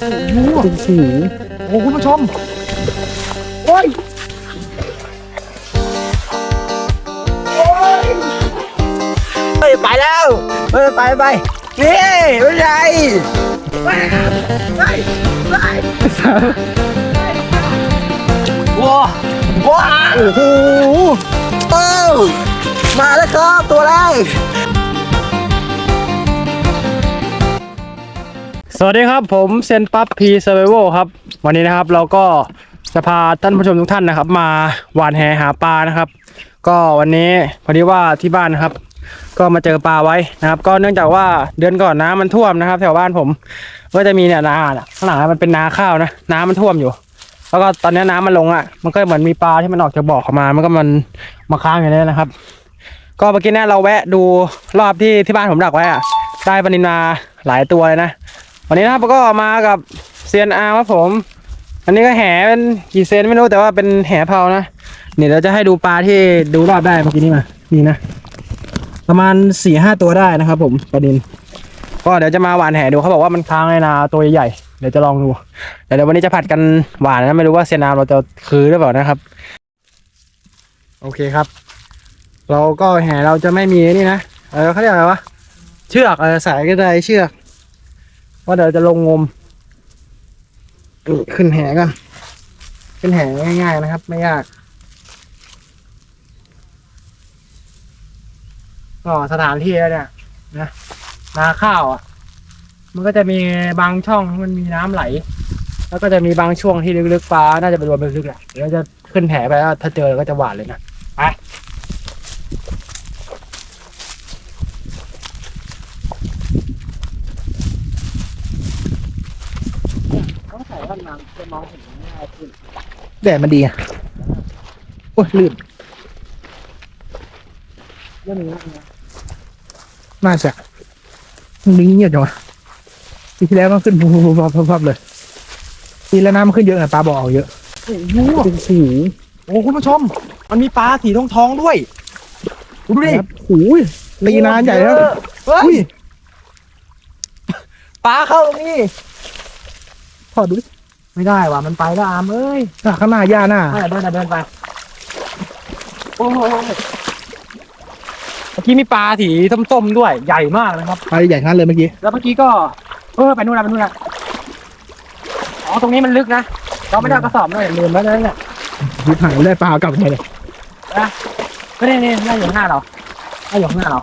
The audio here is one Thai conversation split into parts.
โอ้โหโอ้โหโอ้คุณผู้ชม โอ้ยเฮ้ยไปแล้วเฮ้ยไปไปนี่ไม่ใช่ว้าว้าโอ้โหโอ้มาแล้วครับตัวแรก สวัสดีครับผมเซนปั๊บพีเซอร์ไวโครับ วันนี้นะครับเราก็จะพาท่านผู้ชมทุกท่านนะครับ มาหวานแหหาปลานะครับ ก็วันนี้พอดีว่าที่บ้านนะครับ ก็มาเจอปลาไว้นะครับ ก็เนื่องจากว่าเดือนก่อนน้ำมันท่วมนะครับ แถวบ้านผมก็จะมีเนี่ยนาน่ะข้างหลังมันเป็นนาข้าวนะน้ำมันท่วมอยู่ แล้วก็ตอนนี้น้ำมันลงอะ มันก็เหมือนมีปลาที่มันออกจากบ่อเข้ามา มันก็มันมาค้างอยู่เนี่ยนะครับ ก็เมื่อกี้เนี่ยเราแวะดูรอบที่ที่บ้านผมดักไว้อะได้ปลานินมาหลายตัวเลยนะ วันนี้นะครับก็มากับเซียนอาร์ครับผม อันนี้ก็แหเป็นกี่เซนไม่รู้แต่ว่าเป็นแหเพรานะเนี่ยเราจะให้ดูปลาที่ดูรอบได้เมื่อกี้นี้มา นี่นะ ประมาณสี่ห้าตัวได้นะครับ ผมปลาดิน ก็เดี๋ยวจะมาหวานแหดูเขาบอกว่ามันค้างในนาตัวใหญ่ๆเดี๋ยวจะลองดูเดี๋ยววันนี้จะผัดกันหวานนะไม่รู้ว่าเซียนอาร์เราจะคือหรือเปล่านะครับ โอเคครับ เราก็แหเราจะไม่มีนี่นะเออเขาเรียกอะไรวะเชือกเออสายก็ได้เชือก ว่าเดี๋ยวจะลงงมขึ้นแหกันขึ้นแหง่ายๆนะครับ ไม่ยากก็สถานที่แล้วเนี่ยนะนาข้าวอะ มันก็จะมีบางช่องมันมีน้ำไหล แล้วก็จะมีบางช่วงที่ลึกๆปลาน่าจะเป็นรวมลึกๆแหละเดี๋ยวเราจะขึ้นแหไปแล้วถ้าเจอก็จะหวานเลยนะ ไป ต้องใส่ว่าน้ำจะมองเห็นง่ายขึ้นแดดมันดีอะโอ้ยลื่นเรื่องนี้นะน่าจะมันลิงเงียบจังวะปีที่แล้วมันขึ้นพุบพุบพุบพุบพุบเลยปีแล้วน้ำมันขึ้นเยอะนะปลาบ่อออกเยอะโอ้โหโอ้โหโอ้คุณผู้ชม มันมีปลาสีทองทองๆด้วยดูดิครับโอ้ยตีนานใหญ่แล้วเฮ้อุ้ยยปลาเข้าตรงนี้ ถอดดูดิไม่ได้ว่ะมันไปแล้วอามเอ้ยอะข้างหน้าย่าหน้าเดินเดินเดินไปโอ้โหเมื่อกี้มีปลาสีส้มๆด้วยใหญ่มากนะครับปลาใหญ่ขนาดเลยเมื่อกี้ แล้วเมื่อกี้ก็เออไปนู่นละไปนู่นละอ๋อตรงนี้มันลึกนะเราไม่ได้เอากระสอบเลยลืมแล้วนั่นแหละยิบหายได้ปลากลับไปเลยไม่ได้นี่น่าอยู่ข้างหน้าเราน่าอยู่ข้างหน้าเรา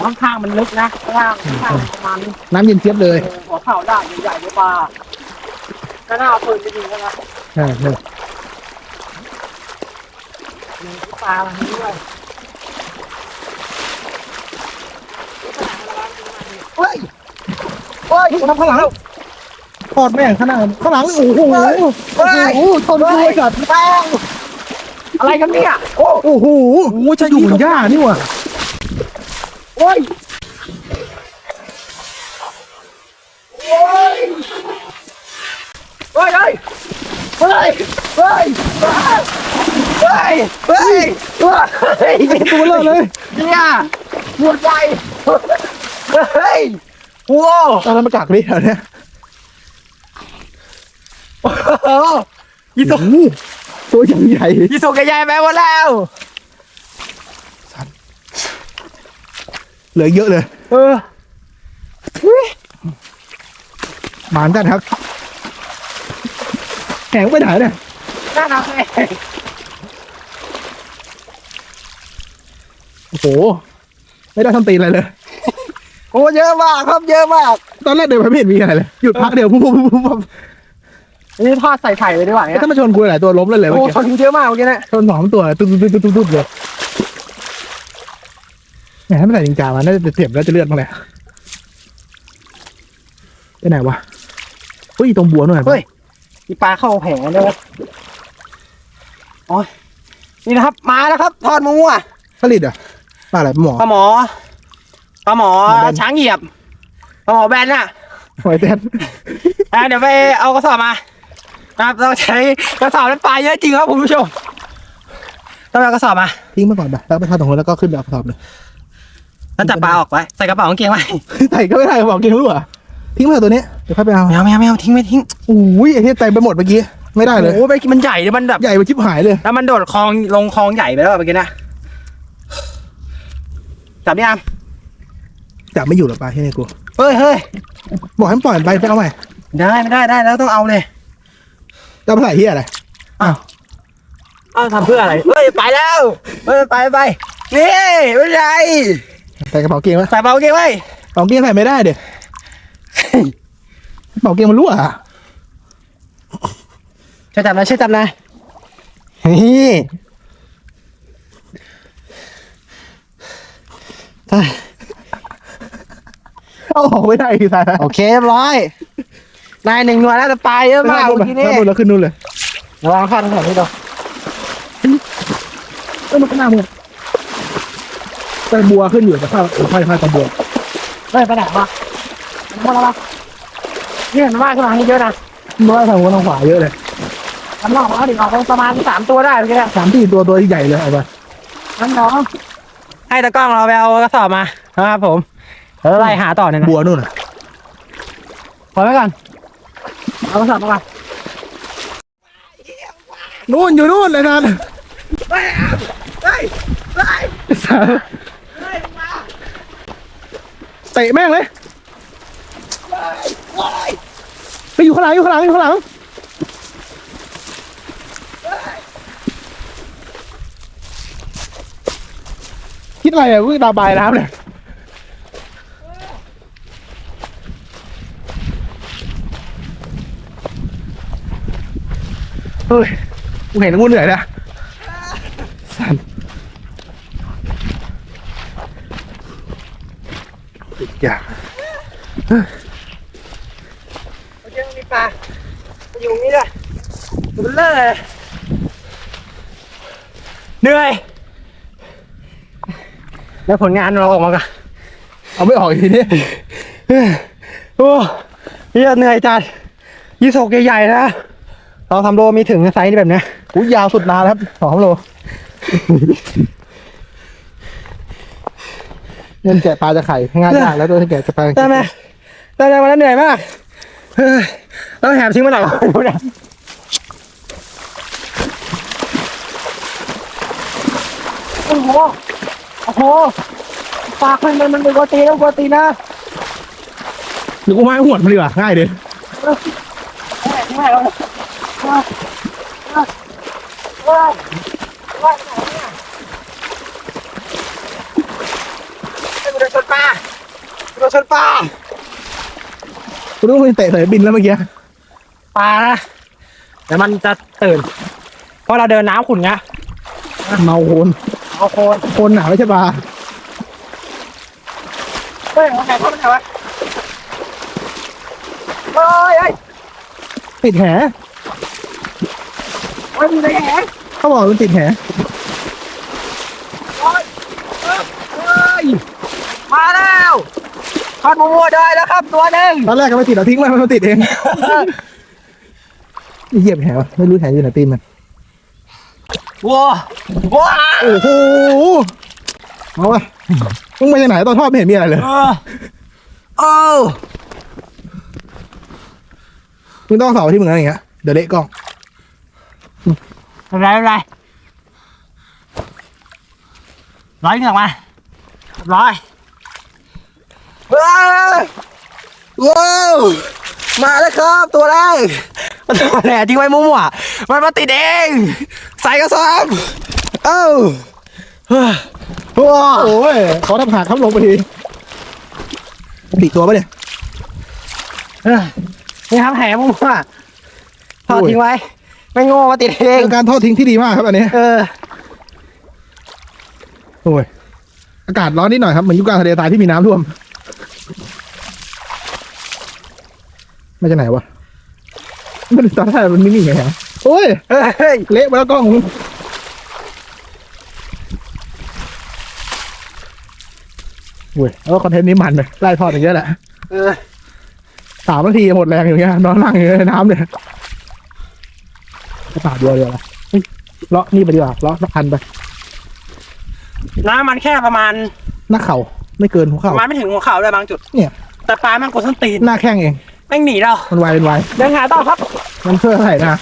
ข้างข้างๆมันลึกนะข้างล่างข้างๆประมาณน้ำเย็นเจี๊ยบเลยเออหัวเข่าได้ใหญ่ๆเลยปลา ก็น่าเอาปืนไปยิงกันนะใช่ใช่มีปลามันด้วยเฮ้ยเฮ้ยทำข้างหลังทอดแม่งข้างหน้าข้างหลังโอ้โหโอ้โหชนด้วยสัตว์แป้งอะไรกันเนี่ยโอ้โอ้โหโหจะอยู่บนหญ้านี่หว่ะโอ้ยโอ้ย เฮ้ยเฮ้ยเฮ้ยเฮ้ยเฮ้ยเฮ้ยเฮ้ยตัวเลอะเลยเนี่ยหัวใจเฮ้ยโอ้ตอนนั้นมากักดิแถวเนี้ยโหยี่สุกโอ้โหตัวอย่างใหญ่ยี่สุกใหญ่ๆไปหมดแล้วเหลือเยอะเลย เออหมานจัดครับ แข็งไปไหนเนี่ยน่ารักเลยโอ้โห ไม่ได้ทำตีนอะไรเลย โอ้เยอะมากครับเยอะมากตอนแรกเดินไปไม่เห็นมีอะไรเลย หยุดพักเดียวปุ๊บปุ๊บปุ๊บปุ๊บอันนี้ทอดใส่ไข่เลยดีกว่าเนี่ยถ้ามาชนกูหลายตัวล้มเลยเลยเมื่โอ้อกี้ชนเยอะมากเมื่อกี้เนะชนสองตัวตุ๊บตุ๊บตุ๊บตุ๊บตุ๊บเลยแหมถ้าไม่ใส่จริงจังมันน่าจะเจ็บแล้วจะเลือดมาเลยไปไหนวะเฮ้ยตรงบัวหน่อยเฮ้ย มีปลาเข้าแผงเลยเว้ยโอ้ยนี่นะครับ มาแล้วครับ ทอดหมูอะผลิตเหรอะปลาอะไรหมอปลาหมอปลาหมอหมอแบนช้างเหยียบปลาหมอแบนน่ะหอยแตนอะเดี๋ยวไปเอากระสอบมานะครับเราใช้กระสอบนั้นปลาเยอะจริงครับคุณผู้ชมต้องเอากระสอบมาทิ้งมาก่อนไปแล้วไปทอดตรงนู้นแล้วก็ขึ้นไปเอากระสอบเลยแล้วจับปลาออกไว้ใส่กระเป๋ากางเกงไว้ใส่ก็ไม่ได้บอกกินรู้อะ ทิ้งไปเถอะตัวนี้เดี๋ยวค่อยไปเอาไม่เอาไม่เอาไม่เอาทิ้งไม่ทิ้งอุ้ยไอ้ที่เต็มไปหมดเมื่อกี้ไม่ได้เลยโอ้โหไปมันใหญ่เลยมันแบบใหญ่ไปชิบหายเลยแล้วมันโดดคลองลงคลองใหญ่ไปแล้วอะเมื่อกี้นะจับนี่อะจับไม่อยู่หรอกปลาที่นี่กูเฮ้ยเฮ้ยบอกให้มันปล่อยมันไปไปเอาใหม่ได้ไม่ได้ได้แล้วต้องเอาเลยจะเอาไปใส่ที่อะไรเอาทำเพื่ออะไรเฮ้ยไปแล้วเฮ้ยไปไปนี่ไม่ใช่ใส่กระเป๋าเกงวะใส่เบาเกงไว้กระเป๋าเกงใส่ไม่ได้เด็กกระ เป๋าเกงมันรั่วอะช่วยจับหนะช่วยจับหนะนี่ได้เอาออกไม่ได้อีกสายนะโอเคเรียบร้อยนายหนึ่งหน่วยแล้วจะไปเยอะมากนู่นเมื่อกี้นี่นู่นแล้วขึ้นนู่นเลยระวังข้าทั้งหมดนี่ดูเอ้ยมันก็หน้ามึงแต่บัวขึ้นอยู่แต่ข้าวค่อยค่อยตะบัวเฮ้ยไปไหนวะ มาแล้ววะเนี่ยมันมากขึ้นมานี่เยอะนะมันว่าทางหัวทางขวาเยอะเลยน้ำหนองเอาดิออกไปประมาณสามตัวได้เมื่อกี้เนี่ยสามสี่ตัวตัวใหญ่เลยเอาไปน้ำหนองให้ตะกล้องเราไปเอากระสอบมานะครับผมแล้วไล่หาต่อเนี่ยนะบัวนู่นน่ะปล่อยไว้ก่อนเอากระสอบมาก่อนนู่นอยู่นู่นเลยนั่นเตะแม่งเลย ไปอยู่ข้างหลังอยู่ข้างหลังอยู่ข้างหลังคิดอะไรอะวิ่งตาบายน้ำเนี่ยเฮ้ยกูเห็นกูเหนื่อยนะสั่นอีกอย่าง เมื่อกี้มีปลา อยู่ตรงนี้ด้วยดูเลยเหนื่อย แล้วผลงานเราออกมากันเอาไม่ออกอีกทีนี้โอ้เหี้ยเหนื่อยจัดยี่สกใหญ่ๆนะเราทำโลมีถึงไซส์แบบเนี้ยกูยาวสุดนานแล้วครับสองโลเงินแกะปลาจะไข่ง่ายมากแล้วตัวที่แกะจะปลาได้ไหมได้ไหมวันนั้นเหนื่อยมากเฮ้ย แล้วแถมทิ้งมาไหนวะดูนะโอ้โห โอ้โห ปากมันมันมันเป็นกวตีแล้วกวตีนะหรือกูไม้หวดมันดีกว่าง่ายดิไม่ไม่แล้วว้าวว้าวว้าวให้กูโดนชนปลากูโดนชนปลากู รู้ว่ามันเตะเสยบินแล้วเมื่อกี้ปลานะเดี๋ยวมันจะตื่น เพราะเราเดินน้ำขุ่นไงเมาโคนเอาโคนโคนหนาไม่ใช่ปลาเฮ้ยเอาแขนเข้ามันไหนวะเฮ้ยเฮ้ยติดแหเฮ้ยอยู่ในแหงเขาบอกมันติดแห เฮ้ยเฮ้ยเฮ้ยมาแล้ว ทอดมัวๆได้แล้วครับ ตัวหนึ่งตอนแรกก็ไม่ติดเราทิ้งมันมันติดเองไอ้เหยียบแหวะไม่รู้แหอยู่ไหนตีนมันว้าวว้าโอ้โหเอาวะมึงมาจากไหนตอนทอดไม่เห็นมีอะไรเลยเออโอ้มึงต้องเสาที่มึงอะไรอย่างเงี้ยเดี๋ยวเละกล้องอะไรอะไรร้อยเหงือกมาร้อย ว้าวว้าวมาแล้วครับตัวแรกมันตัวแรกทิ้งไว้มั่วๆมันมาติดเอง ใส่กระสอบเอ้าว้าวโอ้ยเขาทำหักครับลงไปทีปีกตัวปะเนี่ยเออนี่ครับแหมั่วๆทอดทิ้งไว้ ไม่โง่มาติดเองเป็นการทอดทิ้งที่ดีมากครับอันนี้เออโอ้ยอากาศร้อนนิดหน่อยครับเหมือนยุคกลางทะเลทรายที่มีน้ำท่วม มาจากไหนวะ มันตอนแรกมันนิ่งๆไงฮะโอ้ยเฮ้ยเละไปแล้วกล้องมึงโอ้ยแล้วคอนเทนต์นี้มันเลยไล่ทอดอย่างเงี้ยแหละเออสามนาทีหมดแรงอย่างเงี้ยนอนนั่งอยู่ในน้ำเนี่ยกระปาดเดียวเดียวละเฮ้ยเลาะนี่ไปดีกว่าเลาะพันไป น้ำมันแค่ประมาณหน้าเข่า ไม่เกินหัวปเข่าระมาณไม่ถึงหัวเข่าเลยบางจุด เนี่ย แต่ปลามันกดส้นตีนหน้าแข้งเองแม่งหนีเรามันไวเป็นไวเดินหาต่อครับ มันเพื่ออะไรนะ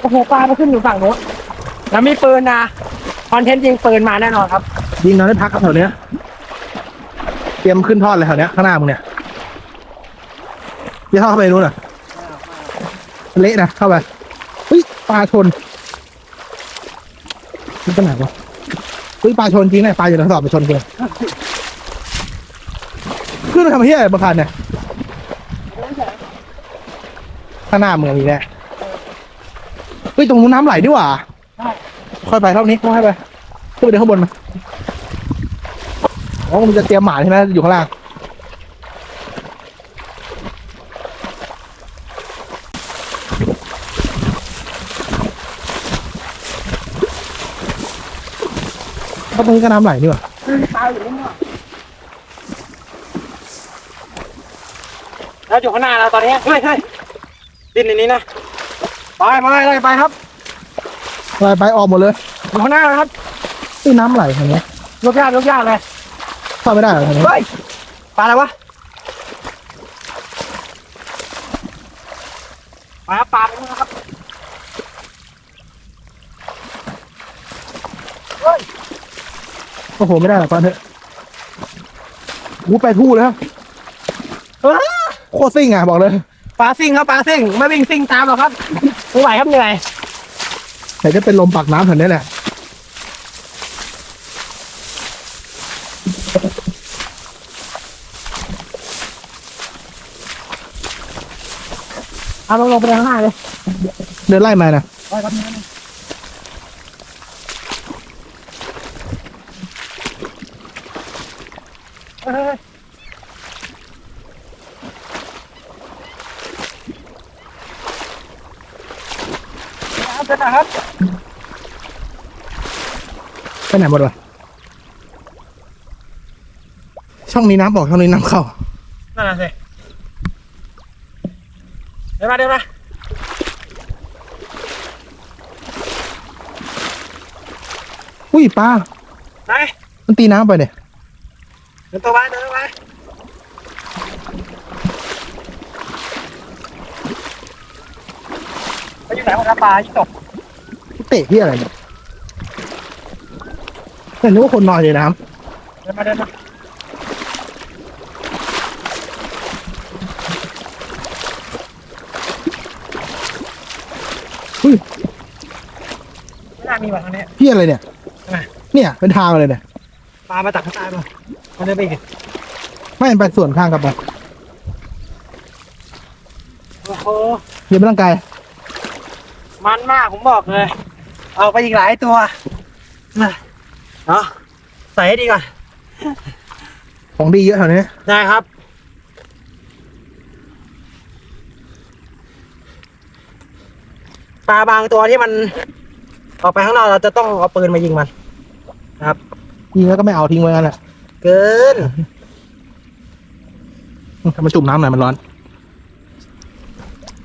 โอ้โหปลามาขึ้นอยู่ฝั่งโน้นแล้วมีปืนนะคอนเทนต์ยิงปืนมาแน่นอนครับ ยิงนอนได้พักกับแถวเนี้ยเตรียมขึ้นทอดเลยแถวเนี้ยข้างหน้ามึงเนี่ยจะเข้าไปนู้นอะเละนะเข้าไปเฮ้ยปลาชนนี่เป็นไหนวะ เฮ้ยปลาชนจริงนะปลาอยู่ในกระสอบไปชนเกินขึ้นมาทำเฮียอะไรบางคันเนี่ยข้างหน้าเมืองมีแน่เฮ้ยตรงนู้นน้ำไหลดีกว่าค่อยไปเท่านี้ค่อยไปขึ้นไปเดินข้างบนมาอ๋อมึงจะเตรียมหมาใช่ไหมอยู่ข้างล่าง ก็ตรงนี้ก็น้ำไหลนี่หว่าปลาอยู่ข้างนอกแล้วอยู่ข้างหน้าเราตอนนี้เฮ้ยเฮ้ยดินในนี้นะ ไปไปไปไปครับไปไปออกหมดเลยอยู่ข้างหน้านะครับนี่น้ำไหลทางนี้ยกยากยกยากเลยเข้าไม่ได้เหรอทางนี้เฮ้ยปลาอะไรวะปลาปลาไปนู่นนะครับ โอ้โห ไม่ได้หรอกตอนเถอะวูไปทู่แล้วเออโคตรซิ่งอะบอกเลยปลาซิ่งครับปลาซิ่งไม่วิ่งซิ่งตามหรอกครับไม่ไหวครับเหนื่อยแต่จะเป็นลมปากน้ำแถวนี้แหละเอาลงลงไปข้างหน้าเลย เดินไล่มานะไปครับ เฮ้ยเอาเสร็จแล้วครับไปไหนหมดวะช่องนี้น้ำออกช่องนี้น้ำเข้า นั่นน่ะสิเดินมาเดินมาอุ้ยปลาไหนมันตีน้ำไปเนี่ย ดินตัวไปเดินตัวไปไปอยู่ไหนวะครับปลายี่ตกเตะที่อะไรเนี่ยแต่นึกว่าคนนอนอยู่ในน้เดินมาเดินมาำอุ้ยไม่น่ามีว่ะทางนี้พี่อะไรเนี่ยทำไมเนี่ยเป็นทางเลยเนี่ยปลามาจากข้างใต้ป่ะ มันเดินไปอีกดิไม่ไปส่วนข้างกับไปโอ้โหเดี๋ยวไม่ต้องไกลมันมากผมบอกเลย เอาไปอีกหลายตัวเนาะใส่ให้ดีก่อนของดีเยอะแถวนี้ได้ครับ ปลาบางตัวที่มัน ออกไปข้างนอกเราจะต้องเอาปืนมายิงมันนะครับยิงแล้วก็ไม่เอาทิ้งไว้งั้นแหละ เกินทำมาจุ่มน้ำหน่อยมันร้อน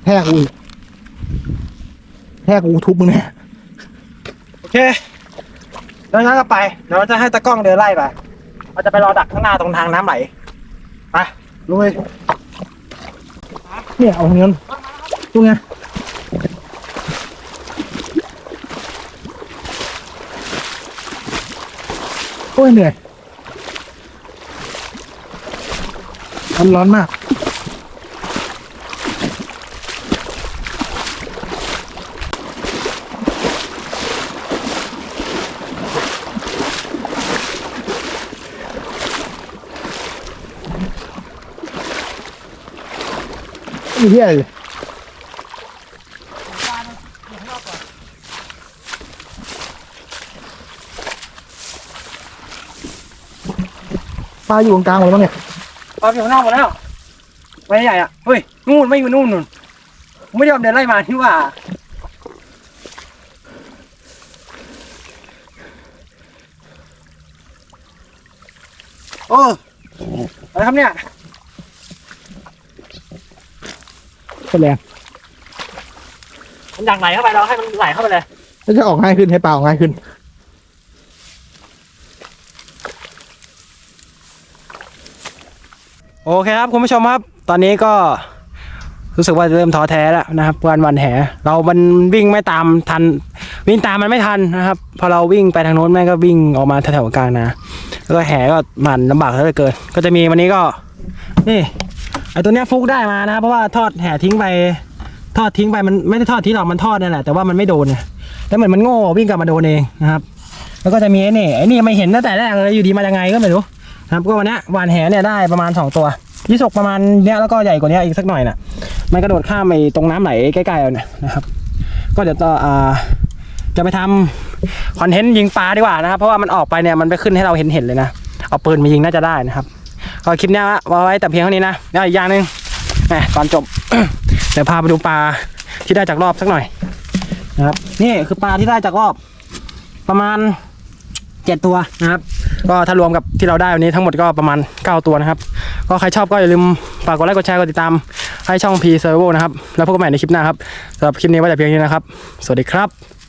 แทกกูอีกแทกกูทุบมึงแน่โอเคเดินทางกลับไปเดี๋ยวเราจะให้ตะกล้องเดินไล่ไปเราจะไปรอดักข้างหน้าตรงทางน้ำไหลไปลุยเนี่ยเอาเงินดูไงโอ้ยเหนื่อย มันร้อนมากมีที่อะไรเลยปลาอยู่ตรงกลางหมดแล้วเนี่ย ปลาอยู่ข้างนอกหมดแล้วไม่ใหญ่อะเฮ้ยนู่นไม่อยู่นู่นนู่นผมไม่ยอมเดินไล่มาที่ว่าโอ้อะไรครับเนี่ยเป็นแรงมันอยากไหลเข้าไปเราให้มันไหลเข้าไปเลยแล้วจะออกง่ายขึ้นให้ปลาออกง่ายขึ้น โอเคครับคุณผู้ชมครับ ตอนนี้ก็รู้สึกว่าจะเริ่มท้อแท้แล้วนะครับวันวันแห เรามันวิ่งไม่ตามทัน วิ่งตามมันไม่ทันนะครับ พอเราวิ่งไปทางโน้นแม่ก็วิ่งออกมาแถวๆกลางนะแล้วก็แหก็มันลำบากเหลือเกิน ก็จะมีวันนี้ก็ นี่ไอตัวเนี้ยฟุกได้มานะครับเพราะว่าทอดแห่ทิ้งไป ทอดทิ้งไปมันไม่ได้ทอดทิ้งหรอกมันทอดนั่นแหละแต่ว่ามันไม่โดนไงแล้วเหมือนมันโง่วิ่งกลับมาโดนเองนะครับ แล้วก็จะมีไอ้นี่ไอ้นี่ไม่เห็นตั้งแต่แรกเลยอยู่ดีมายังไงก็ไม่รู้ นะครับก็วันนี้หวานแหเนี่ยได้ประมาณ 2 ตัวยี่สกประมาณเนี้ยแล้วก็ใหญ่กว่านี้อีกสักหน่อยน่ะมันกระโดดข้ามไปตรงน้ำไหลใกล้ๆเอาเนี่ยนะครับ ก็เดี๋ยวต่ออ่าจะไปทำคอนเทนต์ยิงปลาดีกว่านะครับ เพราะว่ามันออกไปเนี่ยมันไปขึ้นให้เราเห็นเห็นๆเลยนะเอาปืนมายิงน่าจะได้นะครับก็คลิปเนี้ยเอาไว้แต่เพียงเท่านี้นะแล้วอีกอย่างหนึ่งแหมก่อนจบเดี๋ยวพาไปดูปลาที่ได้จากรอบสักหน่อยนะครับ นี่คือปลาที่ได้จากรอบประมาณเจ็ดตัวนะครับ ก็ถ้ารวมกับที่เราได้วันนี้ทั้งหมดก็ประมาณ 9 ตัวนะครับ ก็ใครชอบก็อย่าลืมฝากกดไลค์กดแชร์กดติดตามให้ช่อง P Servo นะครับ แล้วพบกันใหม่ในคลิปหน้าครับสำหรับคลิปนี้ไว้แต่เพียงนี้นะครับ สวัสดีครับ